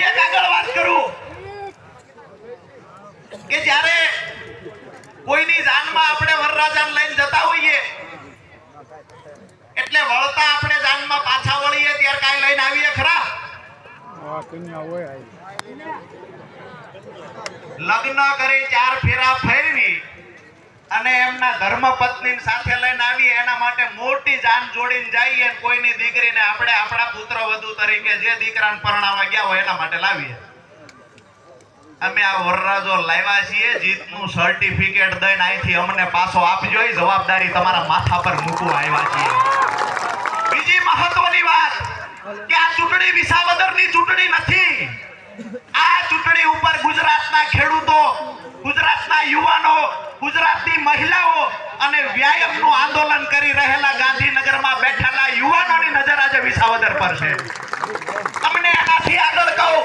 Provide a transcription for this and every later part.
એક આગળ વાત કરું કે જ્યારે કોઈની જાનમાં આપણે વરરાજાને લઈને જતા હોઈએ એટલે વળતા આપણે જાનમાં પાછા વળીએ ત્યારે કાંઈ લઈને આવીએ ખરા. લગ્ન કરી ચાર ફેરા ફેરવી અને એમના ધર્મપત્ની સાથે લઈને આવીએ, એના માટે મોટી જાન જોડીને જઈએ કોઈની દીકરીને આપણે આપણા પુત્ર વધુ તરીકે જે દીકરાને પરણાવવા ગયા હોય એના માટે લાવીએ. અમે આ વરરાજો લાવ્યા છીએ, જીતનું સર્ટિફિકેટ દઈને અહીંથી અમને પાછો આપજો જવાબદારી તમારા માથા પર મૂકવા આવ્યા છીએ. બીજી મહત્વની વાત કે આ ચૂંટણી વિસાવદરની ચૂંટણી નથી. આ ચૂંટણી ઉપર ગુજરાતના ખેડૂતો મહિલાઓ અને વ્યાયામનું આંદોલન કરી રહેલા ગાંધીનગરમાં બેઠેલા યુવાનોની નજર આજે વિસાવદર પર છે. તમને એનાથી આગળ કહું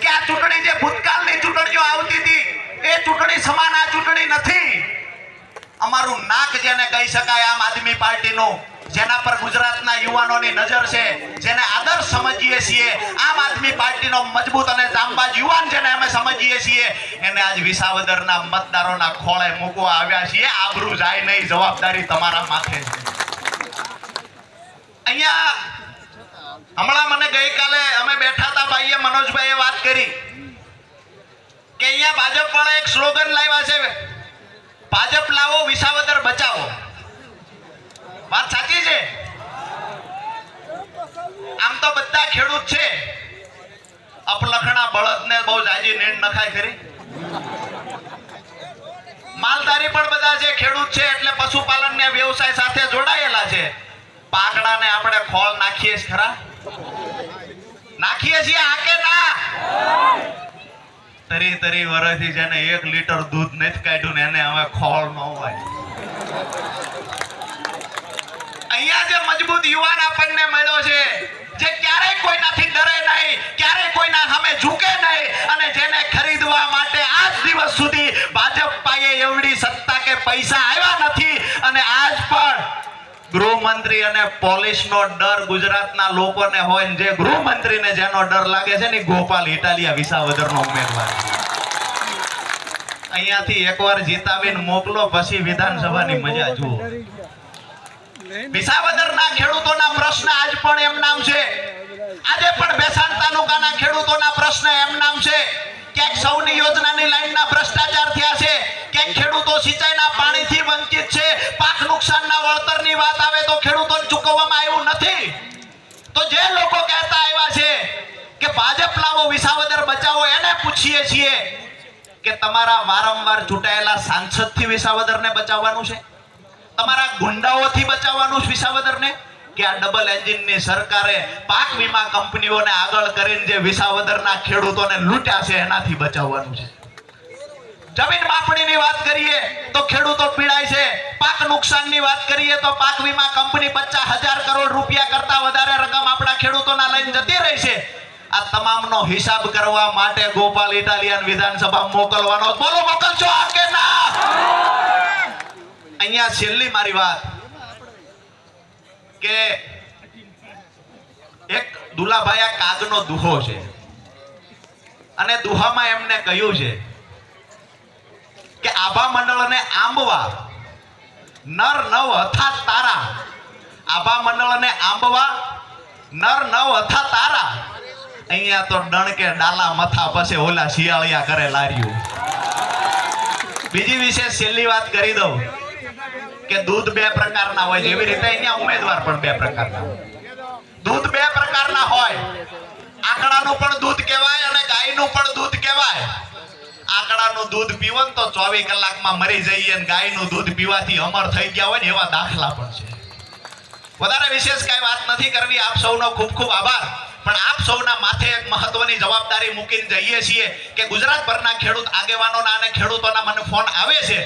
કે આ ચૂંટણી જે ભૂતકાળની ચૂંટણીઓ આવતી હતી, એ ચૂંટણી સમાન આ ચૂંટણી નથી. અમારું નાક જેને કહી શકાય આમ આદમી પાર્ટીનું જેના પર ગુજરાતના યુવાનોની નજર છે, જેને આદર્શ સમજીએ છીએ. આમ આદમી પાર્ટીનો મજબૂત અને જાંબાજ યુવાન જેને અમે સમજીએ છીએ. એને આજ વિસાવદરના મતદારોના ખોળે મૂકવા આવ્યા છીએ. આબરૂ જાય નહીં, જવાબદારી તમારા માથે છે. અહીંયા હમણાં મને ગઈકાલે અમે બેઠા હતા ભાઈએ મનોજભાઈએ વાત કરી કે અહીંયા ભાજપ વાળા એક સ્લોગન લાવ્યા છે. ભાજપ લાવો, વિસાવદર બચાવો. વાત સાચી છે? આમ તો બધા ખેડૂત છે. અપલખણા બળદને બહુ જાજી નીણ નખાય ખરી. માલધારી પણ બધા છે ખેડૂત છે એટલે પશુપાલન ને વ્યવસાય સાથે જોડાયેલા છે. પાકડાને આપણે ખોળ નાખીએ છીએ ખરા? નાખીએ છીએ હાકે ના? તરી તરી વર્ષથી જેને એક લીટર દૂધ નથી કાઢ્યું ને એને હવે ખોળ ન હોય. અહીંયા જે મજબૂત યુવાન આપણને મળ્યો છે, જે ક્યારેય કોઈનાથી ડરે નહીં, ક્યારેય કોઈના સામે ઝૂકે નહીં અને જેને ખરીદવા માટે આજ દિવસ સુધી ભાજપ પાસે એવડી સત્તા કે પૈસા આવ્યા નથી અને આજ પણ ગૃહમંત્રી અને પોલીસનો ડર ગુજરાતના લોકોને હોય જે ગૃહમંત્રીને જેનો ડર લાગે છે ને ગોપાલ ઇટાલિયા વિસાવદરનો ઉમેદવાર. અહીંયાથી એકવાર જીતાવીને મોકલો, પછી વિધાનસભાની મજા જુઓ. વિસાવદરના ખેડૂતોના પ્રશ્ન આજ પણ એમ નામ છે. આજે પણ બેસાણ તાલુકાના ખેડૂતોના પ્રશ્ન એમ નામ છે. ક્યાંક સૌની યોજનાની લાઈનના ભ્રષ્ટાચાર થયા છે. ક્યાંક ખેડૂતો સિંચાઈના પાણીથી વંચિત છે. પાક નુકસાનના વળતરની વાત આવે તો ખેડૂતોને ચૂકવવામાં આવ્યું નથી. તો જે લોકો કહેતા આવ્યા છે કે ભાજપ લાવો વિસાવદર બચાવો, એને પૂછીએ છીએ કે તમારા વારંવાર ચૂંટાયેલા સાંસદથી વિસાવદરને બચાવવાનું છે? તમારા ગુંડાઓથી બચાવવાનું વિસાવદરને? કે આ ડબલ એન્જિનની સરકારે પાક વીમા કંપનીઓને આગળ કરીને જે વિસાવદરના ખેડૂતોને લૂંટ્યા છે, એનાથી બચાવવાનું છે. જમીન માપણીની વાત કરીએ તો ખેડૂતો પીડાય છે. પાક નુકસાનની વાત કરીએ તો પાક વીમા કંપની પચાસ હજાર કરોડ રૂપિયા કરતા વધારે રકમ આપણા ખેડૂતોના લઈને જતી રહી છે. આ તમામનો હિસાબ કરવા માટે ગોપાલ ઇટાલિયન વિધાનસભા મોકલવાનો બોલો, મોકલજો, આ કે અહીંયા છેલ્લી મારી વાત. કે એક દુલાભાઈ કાગનો દુહો છે. અને દુહામાં એમને કહ્યું છે કે આભા મંડળને આંબવા, નર નવ હથા તારા. આભા મંડળને આંબવા, નર નવ હથા તારા. અહીંયા તો ડણકે ડાલા મથા પાસે ઓલા શિયાળિયા કરે લાર્યું બીજી વિશે છેલ્લી વાત કરી દઉં. કે દૂધ બે પ્રકારના હોય જેવી રીતે અહીંયા ઉમેદવાર પણ બે પ્રકારના દૂધ બે પ્રકારના હોય. આંકડાનું પણ દૂધ કહેવાય અને ગાયનું પણ દૂધ કહેવાય. આંકડાનું દૂધ પીવો ને તો ચોવીસ કલાકમાં મરી જઈએ અને ગાયનું દૂધ પીવાથી અમર થઈ ગયા હોય ને એવા દાખલા પણ છે. વધારે વિશેષ કઈ વાત નથી કરવી. આપ સૌનો ખૂબ ખૂબ આભાર. પણ આપ સૌના માથે એક મહત્વની જવાબદારી મૂકીને જઈએ છીએ કે ગુજરાતભરના ખેડૂત આગેવાનોના અને ખેડૂતોના મને ફોન આવે છે.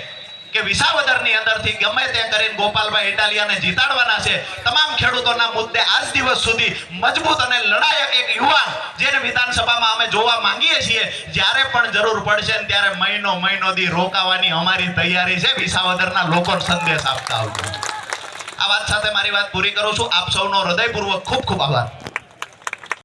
કે વિસાવદરની અંદરથી ગમે તે કરીને ગોપાલભાઈ ઇટાલિયાને જીતાડવાના છે. તમામ ખેડૂતોના મુદ્દે આજ દિવસ સુધી મજબૂત અને લડાયક એક યુવાન જેને વિધાનસભામાં અમે જોવા માંગીએ છીએ, જ્યારે પણ જરૂર પડશે ને ત્યારે મહિનો મહિનો દી રોકાવાની અમારી તૈયારી છે. વિસાવદરના લોકો સંદેશ આપતા આવજો. આ વાત સાથે મારી વાત પૂરી કરું છું. આપ સૌનો હૃદયપૂર્વક ખૂબ ખૂબ આભાર.